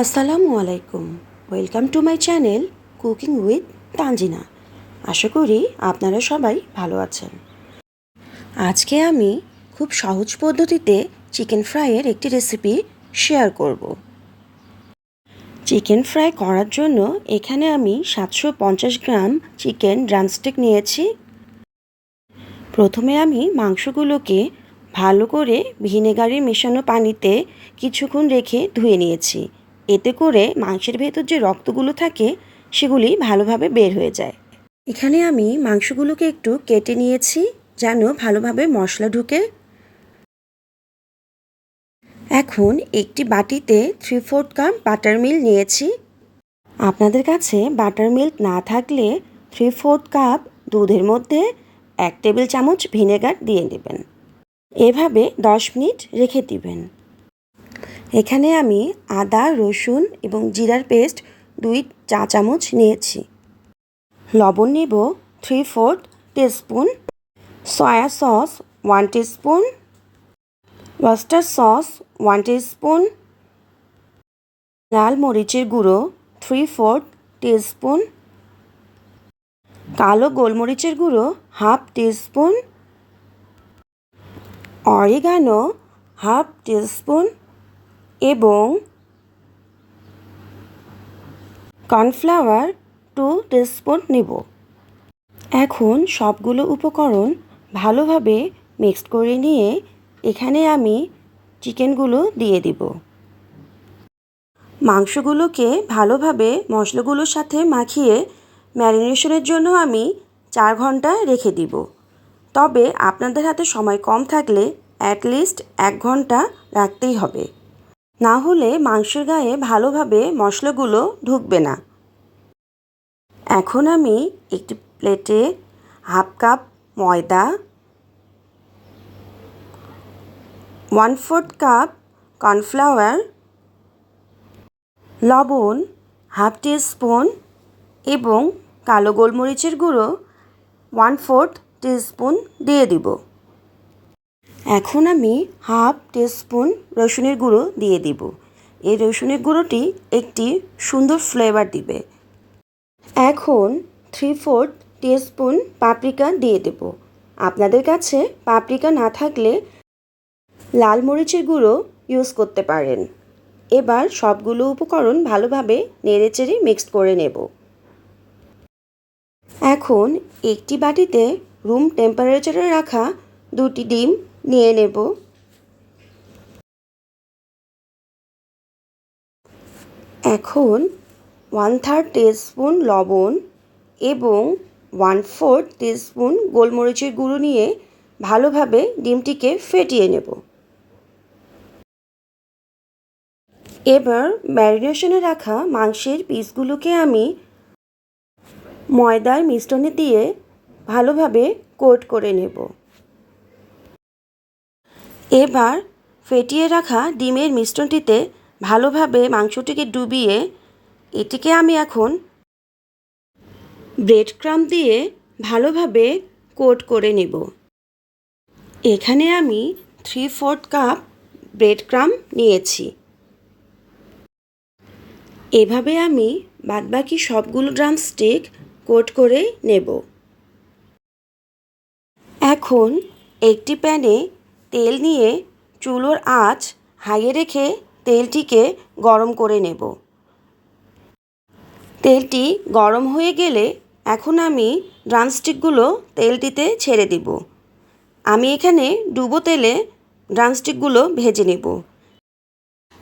আসসালামু আলাইকুম। Welcome to my channel cooking with Tanjina আশা করি আপনারা সবাই ভালো আছেন। আজকে আমি খুব সহজ পদ্ধতিতে চিকেন ফ্রাইয়ের একটি রেসিপি শেয়ার করব। চিকেন ফ্রাই করার জন্য এখানে আমি সাতশো পঞ্চাশ গ্রাম চিকেন ড্রামস্টিক নিয়েছি। প্রথমে আমি মাংসগুলোকে ভালো করে ভিনেগারে মেশানো পানিতে কিছুক্ষণ রেখে ধুয়ে নিয়েছি। এতে করে মাংসের ভেতর যে রক্তগুলো থাকে, সেগুলি ভালোভাবে বের হয়ে যায়। এখানে আমি মাংসগুলোকে একটু কেটে নিয়েছি, যেন ভালোভাবে মশলা ঢুকে। এখন একটি বাটিতে three fourth cup buttermilk নিয়েছি। আপনাদের কাছে বাটার মিল্ক না থাকলে থ্রি ফোর্থ কাপ দুধের মধ্যে এক টেবিল চামচ ভিনেগার দিয়ে নেবেন এভাবে দশ মিনিট রেখে দিবেন। এখানে আমি আদা, রসুন এবং জিরার পেস্ট দুই চা চামচ নিয়েছি। লবণ নেব three fourth teaspoon soy sauce one teaspoon oyster sauce one teaspoon লাল মরিচের গুঁড়ো থ্রি ফোর্থ টিস্পুন কালো গোলমরিচের গুঁড়ো half teaspoon oregano half teaspoon এবং কর্নফ্লাওয়ার টু টিস্পুন নেব। এখন সবগুলো উপকরণ ভালোভাবে মিক্সড করে নিয়ে এখানে আমি চিকেনগুলো দিয়ে দিব। মাংসগুলোকে ভালোভাবে মশলাগুলোর সাথে মাখিয়ে ম্যারিনেশনের জন্য আমি চার ঘণ্টা রেখে দিব। তবে আপনাদের হাতে সময় কম থাকলে অ্যাটলিস্ট এক ঘণ্টা রাখতেই হবে। না হলে মাংসের গায়ে ভালোভাবে মশলাগুলো ঢুকবে না। এখন আমি একটি প্লেটে হাফ কাপ ময়দা, ওয়ান ফোর্থ কাপ কর্নফ্লাওয়ার, লবণ, হাফ টি স্পুন এবং কালো গোলমরিচের গুঁড়ো, ওয়ান ফোর্থ টিস্পুন দিয়ে দিব। এখন আমি হাফ টিস্পুন রসুনের গুঁড়ো দিয়ে দিব। এই রসুনের গুঁড়োটি একটি সুন্দর ফ্লেভার দিবে। এখন থ্রি ফোর্থ টিস্পুন পাপরিকা দিয়ে দেব। আপনাদের কাছে পাপরিকা না থাকলে লাল মরিচের গুঁড়ো ইউজ করতে পারেন। এবার সবগুলো উপকরণ ভালোভাবে নেড়েচেড়ে মিক্সড করে নেব। এখন একটি বাটিতে রুম টেম্পারেচারে রাখা দুটি ডিম নিয়ে নেব। এখন ওয়ান থার্ড টিস্পুন লবণ এবং ওয়ান ফোর্থ টিস্পুন গোলমরিচের গুঁড়ো নিয়ে ভালোভাবে ডিমটিকে ফেটিয়ে নেব। এবার ম্যারিনেশনে রাখা মাংসের পিসগুলোকে আমি ময়দার মিশ্রণে দিয়ে ভালোভাবে কোট করে নেব। এবার ফেটিয়ে রাখা ডিমের মিশ্রণটিতে ভালোভাবে মাংসটিকে ডুবিয়ে এটিকে আমি এখন ব্রেড ক্রাম দিয়ে ভালোভাবে কোট করে নেব। এখানে আমি three fourth cup bread crumb নিয়েছি। এভাবে আমি বাদবাকি সবগুলো ড্রামস্টিক কোট করে নেব। এখন একটি প্যানে তেল নিয়ে চুলোর আঁচ হাইয়ে রেখে তেলটিকে গরম করে নেব। তেলটি গরম হয়ে গেলে এখন আমি ড্রামস্টিকগুলো তেলটিতে ছেড়ে দিব। আমি এখানে ডুবো তেলে ড্রামস্টিকগুলো ভেজে নেব।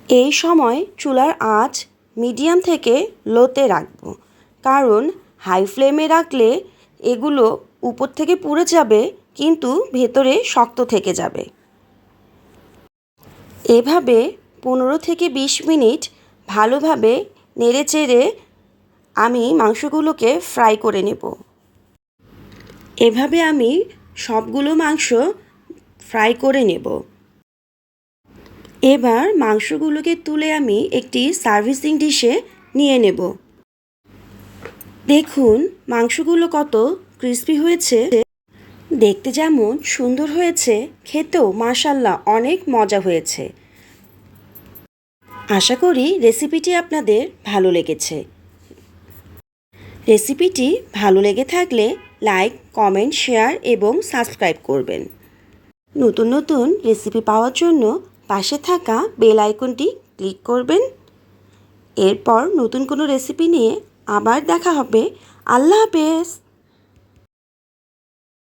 এই সময় চুলার আঁচ মিডিয়াম থেকে লোতে রাখব, কারণ হাই ফ্লেমে রাখলে এগুলো উপর থেকে পুড়ে যাবে, কিন্তু ভেতরে শক্ত থেকে যাবে। এভাবে পনেরো থেকে বিশ মিনিট ভালোভাবে নেড়ে চেড়ে আমি মাংসগুলোকে ফ্রাই করে নেব। এভাবে আমি সবগুলো মাংস ফ্রাই করে নেব। এবার মাংসগুলোকে তুলে আমি একটি সার্ভিসিং ডিশে নিয়ে নেব। দেখুন মাংসগুলো কত ক্রিস্পি হয়েছে। দেখতে যেমন সুন্দর হয়েছে, খেতেও মাশাল্লাহ অনেক মজা হয়েছে। আশা করি রেসিপিটি আপনাদের ভালো লেগেছে। রেসিপিটি ভালো লেগে থাকলে লাইক, কমেন্ট, শেয়ার এবং সাবস্ক্রাইব করবেন। নতুন নতুন রেসিপি পাওয়ার জন্য পাশে থাকা বেল আইকনটি ক্লিক করবেন। এরপর নতুন কোনো রেসিপি নিয়ে আবার দেখা হবে। আল্লাহ হাফেজ।